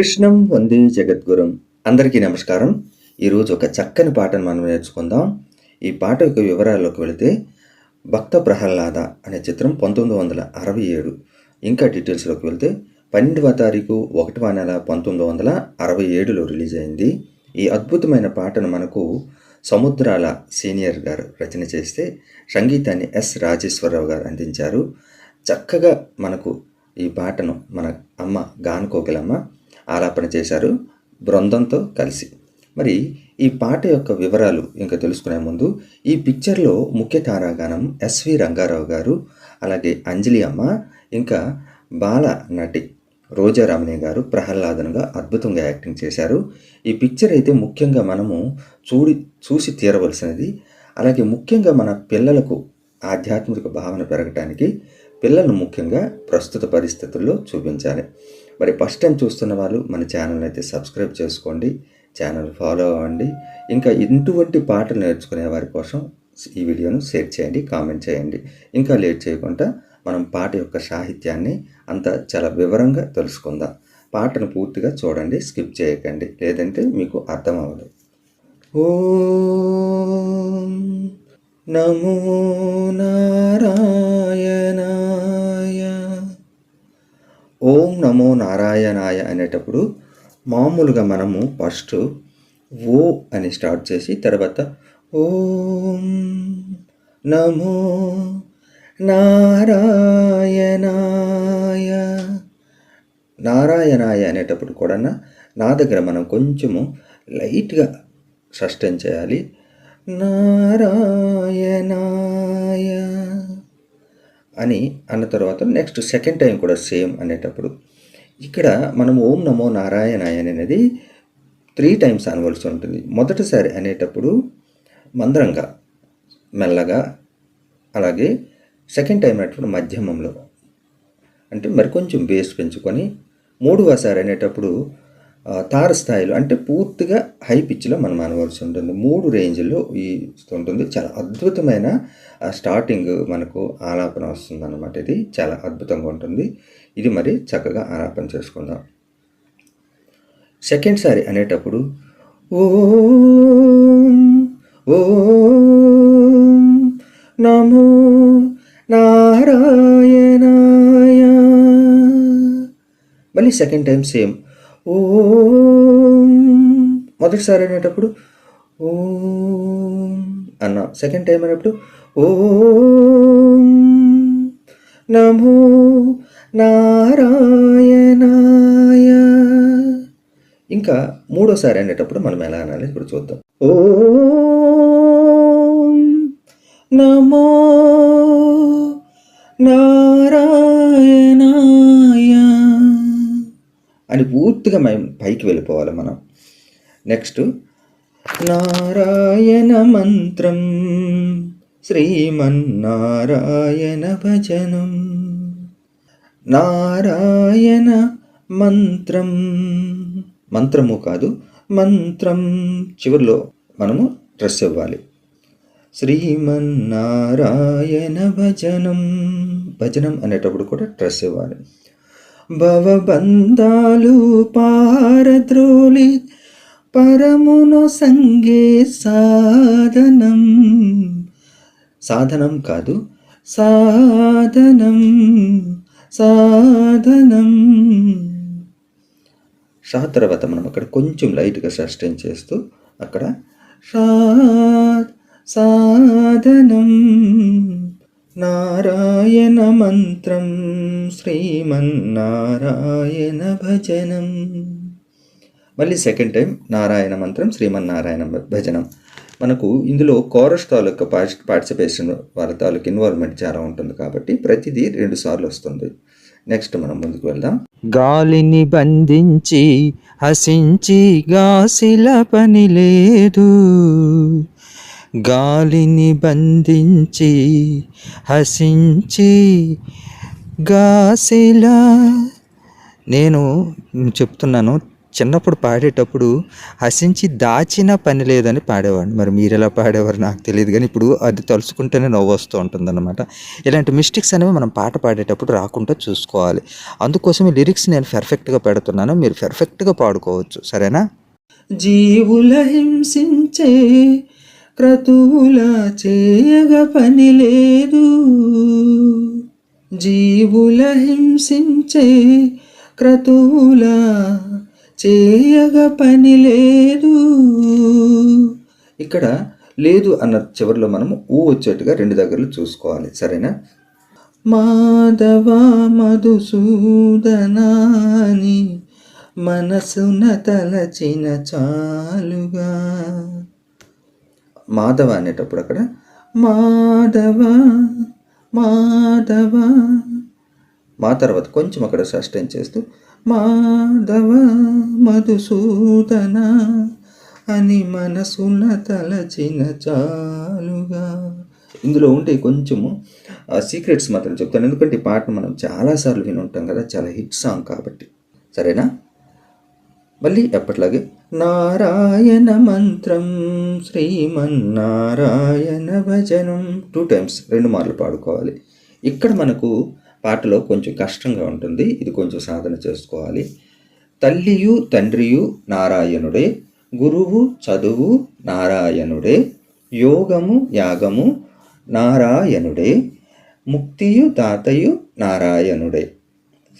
కృష్ణం వందే జగద్గురం. అందరికీ నమస్కారం. ఈరోజు ఒక చక్కని పాటను మనం నేర్చుకుందాం. ఈ పాట యొక్క వివరాల్లోకి వెళితే భక్త ప్రహ్లాద అనే చిత్రం పంతొమ్మిది వందల అరవై ఏడు. ఇంకా డీటెయిల్స్లోకి వెళితే పన్నెండవ తారీఖు ఒకటవ నెల పంతొమ్మిది వందల అరవై ఏడులో రిలీజ్ అయింది. ఈ అద్భుతమైన పాటను మనకు సముద్రాల సీనియర్ గారు రచన చేస్తే సంగీతాన్ని ఎస్ రాజేశ్వరరావు గారు అందించారు. చక్కగా మనకు ఈ పాటను మన అమ్మ గానుకోకిలమ్మ ఆలాపన చేశారు. బృందంతో కలిసి. మరి ఈ పాట యొక్క వివరాలు ఇంకా తెలుసుకునే ముందు ఈ పిక్చర్లో ముఖ్య తారాగానం ఎస్వి రంగారావు గారు అలాగే అంజలి అమ్మ ఇంకా బాల నటి రోజా రమణి గారు ప్రహ్లాదనుగా అద్భుతంగా యాక్టింగ్ చేశారు. ఈ పిక్చర్ అయితే ముఖ్యంగా మనము చూడి చూసి తీరవలసినది. అలాగే ముఖ్యంగా మన పిల్లలకు ఆధ్యాత్మిక భావన పెరగటానికి పిల్లలను ముఖ్యంగా ప్రస్తుత పరిస్థితుల్లో చూపించాలి. మరి ఫస్ట్ టైం చూస్తున్న వాళ్ళు మన ఛానల్ అయితే సబ్స్క్రైబ్ చేసుకోండి ఛానల్ ఫాలో అవ్వండి. ఇంకా ఇటువంటి పాటలు నేర్చుకునే వారి కోసం ఈ వీడియోను షేర్ చేయండి కామెంట్ చేయండి. ఇంకా లేట్ చేయకుండా మనం పాట యొక్క సాహిత్యాన్ని అంత చాలా వివరంగా తెలుసుకుందాం. పాటను పూర్తిగా చూడండి స్కిప్ చేయకండి లేదంటే మీకు అర్థం అవ్వదు నమో నారాయణాయ ఓం నమో నారాయణాయ అనేటప్పుడు మామూలుగా మనము ఫస్ట్ ఓ అని స్టార్ట్ చేసి తర్వాత ఓం నమో నారాయణాయ. నారాయణాయ అనేటప్పుడు కూడా నా దగ్గర మనం కొంచెము లైట్గా సస్టైన్ చేయాలి. నారాయణాయ. అని అన్న తర్వాత నెక్స్ట్ సెకండ్ టైం కూడా సేమ్ అనేటప్పుడు ఇక్కడ మనం ఓం నమో నారాయణాయ అనేది త్రీ టైమ్స్ అనవలసి ఉంటుంది. మొదటిసారి అనేటప్పుడు మందరంగా మెల్లగా అలాగే సెకండ్ టైం అనేటప్పుడు మధ్యమంలో అంటే మరి కొంచెం బేస్ పెంచుకొని మూడవసారి అనేటప్పుడు తార స్థాయిలో అంటే పూర్తిగా హై పిచ్లో మనం అనవలసి ఉంటుంది. మూడు రేంజ్లో ఈ ఉంటుంది. చాలా అద్భుతమైన స్టార్టింగ్ మనకు ఆలాపన వస్తుంది అనమాట ఇది. చాలా అద్భుతంగా ఉంటుంది. ఇది మరి చక్కగా ఆలాపన చేసుకుందాం. సెకండ్ సారి అనేటప్పుడు ఓం ఓం నమో నారాయణాయ. మళ్ళీ సెకండ్ టైం సేమ్ ఓం. మొదటిసారి అనేటప్పుడు ఓం అన్న. సెకండ్ టైం అనేటప్పుడు ఓం. నమో నారాయణాయ. ఇంకా మూడోసారి అనేటప్పుడు మనం ఎలా అనాలి ఇప్పుడు చూద్దాం. ఓం నమో నారాయణ అని పూర్తిగా మేము పైకి వెళ్ళిపోవాలి మనం. నెక్స్ట్ నారాయణ మంత్రం. శ్రీమన్నారాయణ భజనం. నారాయణ మంత్రం. మంత్రము కాదు మంత్రం. చివరిలో మనము డ్రెస్ ఇవ్వాలి. శ్రీమన్నారాయణ భజనం. భజనం అనేటప్పుడు కూడా డ్రెస్ ఇవ్వాలి. భవబంధాలు పారద్రోలి పరమును సంగే సాధనం. సాధనం కాదు సాధనం సాధనం. షా తర్వాత మనం అక్కడ కొంచెం లైట్గా సస్టైన్ చేస్తూ అక్కడ సాధనం. నారాయణ మంత్రం శ్రీమన్నారాయణ భజనం. మళ్ళీ సెకండ్ టైం నారాయణ మంత్రం శ్రీమన్నారాయణ భజనం. మనకు ఇందులో కోరస్ తాలూకా పార్టిసిపేషన్ వాళ్ళ తాలూకు ఇన్వాల్వ్మెంట్ చాలా ఉంటుంది కాబట్టి ప్రతిదీ రెండు సార్లు వస్తుంది. నెక్స్ట్ మనం ముందుకు వెళ్దాం. గాలిని బంధించి హసించి గాసిల పని లేదు. గాలిని బంధించి హసించి గాసిలా. నేను చెప్తున్నాను చిన్నప్పుడు పాడేటప్పుడు హసించి దాచిన పని లేదని పాడేవాడిని. మరి మీరు ఎలా పాడేవారు నాకు తెలియదు కానీ ఇప్పుడు అది తలుచుకుంటేనే నవ్వు వస్తూ ఉంటుందన్నమాట. ఇలాంటి మిస్టేక్స్ అనేవి మనం పాట పాడేటప్పుడు రాకుండా చూసుకోవాలి. అందుకోసం ఈ లిరిక్స్ నేను పెర్ఫెక్ట్గా పెడుతున్నాను మీరు పెర్ఫెక్ట్గా పాడుకోవచ్చు. సరేనా? జీవుల హింసించే క్రతువుల చేయగ పని లేదు. జీవుల హింసించే క్రతువుల చేయగ పని లేదు. ఇక్కడ లేదు అన్న చివరిలో మనము ఊ వచ్చేట్టుగా రెండు దగ్గరలు చూసుకోవాలి. సరేనా? మాధవ మధుసూదనాని మనసున తలచిన చాలుగా మాధవ అనేటప్పుడు అక్కడ మాధవ మాధవ. మా తర్వాత కొంచెం అక్కడ సస్టైన్ చేస్తూ మాధవ మధుసూదన అని మనసున తలచిన చాలుగా. ఇందులో ఉంటే కొంచెము సీక్రెట్స్ మాత్రం చెప్తాను. ఎందుకంటే ఈ పాటను మనం చాలాసార్లు విని ఉంటాం కదా చాలా హిట్ సాంగ్ కాబట్టి. సరేనా? మళ్ళీ ఎప్పట్లాగే నారాయణ మంత్రం శ్రీమన్నారాయణ భజనం. టూ టైమ్స్ రెండు మార్లు పాడుకోవాలి. ఇక్కడ మనకు పాటలో కొంచెం కష్టంగా ఉంటుంది. ఇది కొంచెం సాధన చేసుకోవాలి. తల్లియు తండ్రియు నారాయణుడే గురువు చదువు నారాయణుడే యోగము యాగము నారాయణుడే ముక్తియు దాతయు నారాయణుడే.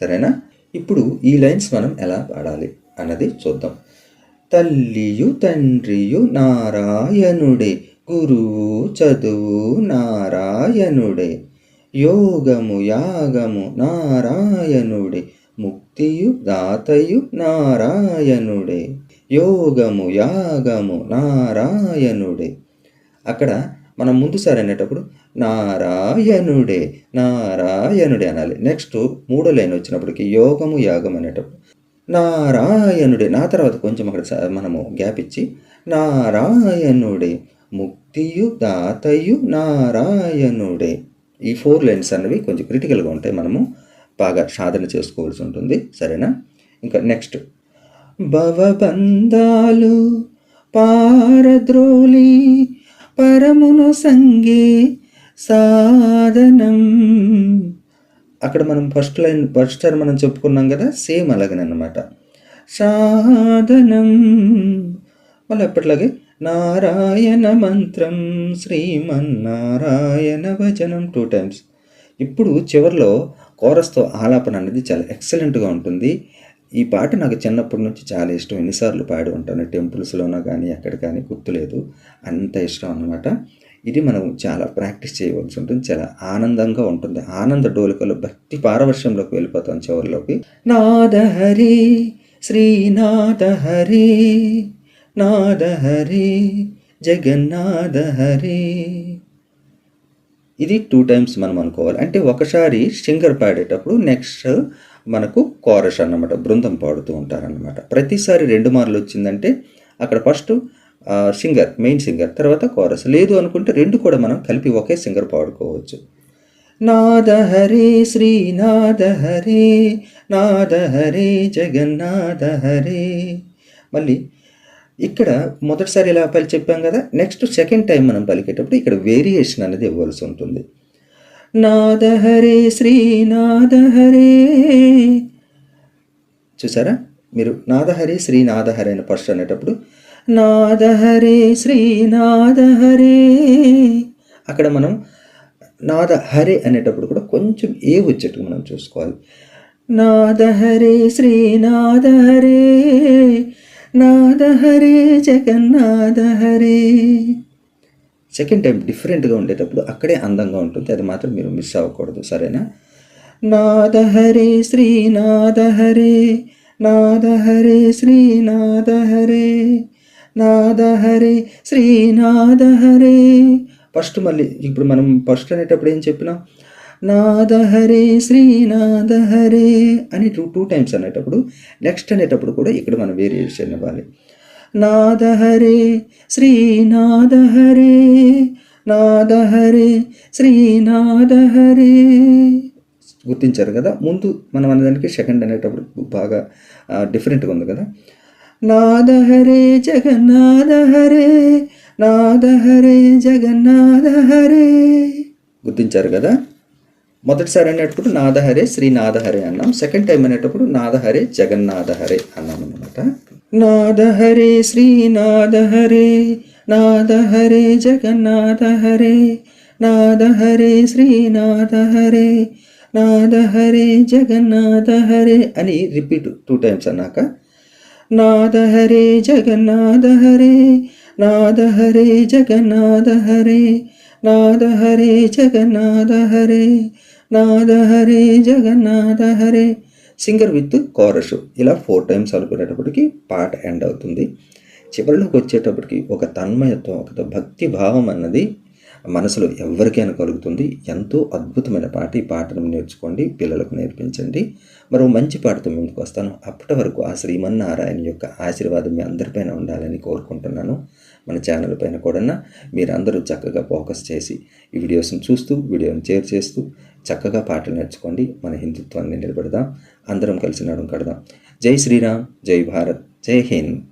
సరేనా? ఇప్పుడు ఈ లైన్స్ మనం ఎలా పాడాలి? అన్నది చూద్దాం. తల్లియు తండ్రియు నారాయణుడే గురువు చదువు నారాయణుడే. యోగము యాగము నారాయణుడే ముక్తియు దాతయు నారాయణుడే. యోగము యాగము నారాయణుడే. అక్కడ మనం ముందు సారి అనేటప్పుడు నారాయణుడే నారాయణుడే అనాలి. నెక్స్ట్ మూడో లైన్ వచ్చినప్పటికి యోగము యాగం అనేటప్పుడు నారాయణుడే. నా తర్వాత కొంచెం అక్కడ మనము గ్యాప్ ఇచ్చి నారాయణుడే ముక్తియు దాతయు నారాయణుడే. ఈ ఫోర్ లైన్స్ అన్నవి కొంచెం క్రిటికల్గా ఉంటాయి. మనము బాగా సాధన చేసుకోవాల్సి ఉంటుంది. సరేనా? ఇంకా నెక్స్ట్. భవబంధాలు పారద్రోలి పరమును సంగే సాధనం. అక్కడ మనం ఫస్ట్ లైన్ ఫస్ట్ సారి మనం చెప్పుకున్నాం కదా సేమ్ అలాగనమాట సాధనం. మళ్ళీ ఎప్పటిలాగే నారాయణ మంత్రం శ్రీమన్నారాయణ భజనం టూ టైమ్స్ ఇప్పుడు చివరిలో కోరస్తో ఆలాపన అనేది చాలా ఎక్సలెంట్గా ఉంటుంది. ఈ పాట నాకు చిన్నప్పటి నుంచి చాలా ఇష్టం. ఎన్నిసార్లు పాడి ఉంటాను. టెంపుల్స్లోనో కానీ ఎక్కడ కానీ గుర్తులేదు. అంత ఇష్టం అన్నమాట. ఇది మనం చాలా ప్రాక్టీస్ చేయవలసి ఉంటుంది చాలా ఆనందంగా ఉంటుంది. ఆనంద డోలికలో భక్తి పారవర్షంలోకి వెళ్ళిపోతాం చివరిలోకి. నాదహరి శ్రీనాథహరి నాదహరి జగన్నాథహరి ఇది టూ టైమ్స్ మనం అనుకోవాలి. అంటే ఒకసారి సింగర్ పాడేటప్పుడు నెక్స్ట్ మనకు కోరస్ అన్నమాట బృందం పాడుతూ ఉంటారన్నమాట. ప్రతిసారి రెండు మార్లు వచ్చిందంటే అక్కడ ఫస్ట్ సింగర్ మెయిన్ సింగర్ తర్వాత కోరస్ లేదు అనుకుంటే రెండు కూడా మనం కలిపి ఒకే సింగర్ పాడుకోవచ్చు. నాద హరే నాదహరి హరే నాద హరే జగన్నాథ హరే మళ్ళీ ఇక్కడ మొదటిసారి ఇలా పలి చెప్పాం కదా నెక్స్ట్ సెకండ్ టైం మనం పలికేటప్పుడు ఇక్కడ వేరియేషన్ అనేది ఇవ్వాల్సి ఉంటుంది. నాద హరే శ్రీనాథ హరే చూసారా? మీరు నాదహరి శ్రీ నాదహరి అని ఫస్ట్ అనేటప్పుడు నాదహరే శ్రీనాదహరే. అక్కడ మనం నాద హరే అనేటప్పుడు కూడా కొంచెం ఏ వచ్చేట్టు మనం చూసుకోవాలి. నాదహరే శ్రీనాదహరే. నాదహరే జగన్నాదహరే. జగన్నాథ హరే సెకండ్ టైం డిఫరెంట్గా ఉండేటప్పుడు అక్కడే అందంగా ఉంటుంది. అది మాత్రం మీరు మిస్ అవ్వకూడదు. సరేనా? నాదహరే హరే శ్రీనాథ హరే నాద హరే హరే ఫస్ట్ మళ్ళీ ఇప్పుడు మనం ఫస్ట్ అనేటప్పుడు ఏం చెప్పినాం? నాద హరే హరే అని టూ టూ టైమ్స్ అనేటప్పుడు నెక్స్ట్ అనేటప్పుడు కూడా ఇక్కడ మనం వేరియేషన్ ఇవ్వాలి. నాద హరే నాదహరే హరే నాద హరే హరే గుర్తించారు కదా? ముందు మనం అనేదానికి సెకండ్ అనేటప్పుడు బాగా డిఫరెంట్గా ఉంది కదా? నాద హరే జగన్నాథ హరే నాద హరే జగన్నాథ హరే గుర్తించారు కదా? మొదటిసారి అనేటప్పుడు నాదహరే శ్రీ నాదహరే అన్నాం. సెకండ్ టైం అనేటప్పుడు నాదహరే జగన్నాథ హరే అన్నాం అనమాట నాదహరే శ్రీ నాదహరే నాదహరే జగన్నాథ హరే నాదహరే శ్రీ నాదహరే నాదహరే జగన్నాథ హరే అని రిపీట్ టూ టైమ్స్ అన్నాక నాద హరే జగన్నాథ హరే నాద హరే జగన్నాథ హరే నాద హరే జగన్నాథ హరే నాద హరే జగన్నాథ హరే. సింగర్ విత్ కోరస్ ఇలా ఫోర్ టైమ్స్ అనుకునేటప్పటికి పాట ఎండ్ అవుతుంది. చివరిలోకి వచ్చేటప్పటికి ఒక తన్మయత్వం ఒక భక్తి భావం అన్నది మనసులో ఎవరికైనా కలుగుతుంది. ఎంతో అద్భుతమైన పాట. ఈ పాటను నేర్చుకోండి. పిల్లలకు నేర్పించండి. మరో మంచి పాటతో ముందుకు వస్తాను. అప్పటి వరకు ఆ శ్రీమన్నారాయణ యొక్క ఆశీర్వాదం మీ అందరిపైన ఉండాలని కోరుకుంటున్నాను. మన ఛానల్ పైన కూడా మీరందరూ చక్కగా ఫోకస్ చేసి ఈ వీడియోస్ని చూస్తూ వీడియోని షేర్ చేస్తూ చక్కగా పాటలు నేర్చుకోండి. మన హిందుత్వాన్ని నిలబెడదాం. అందరం కలిసి నడుం కడదాం. జై శ్రీరామ్. జై భారత్. జై హింద్.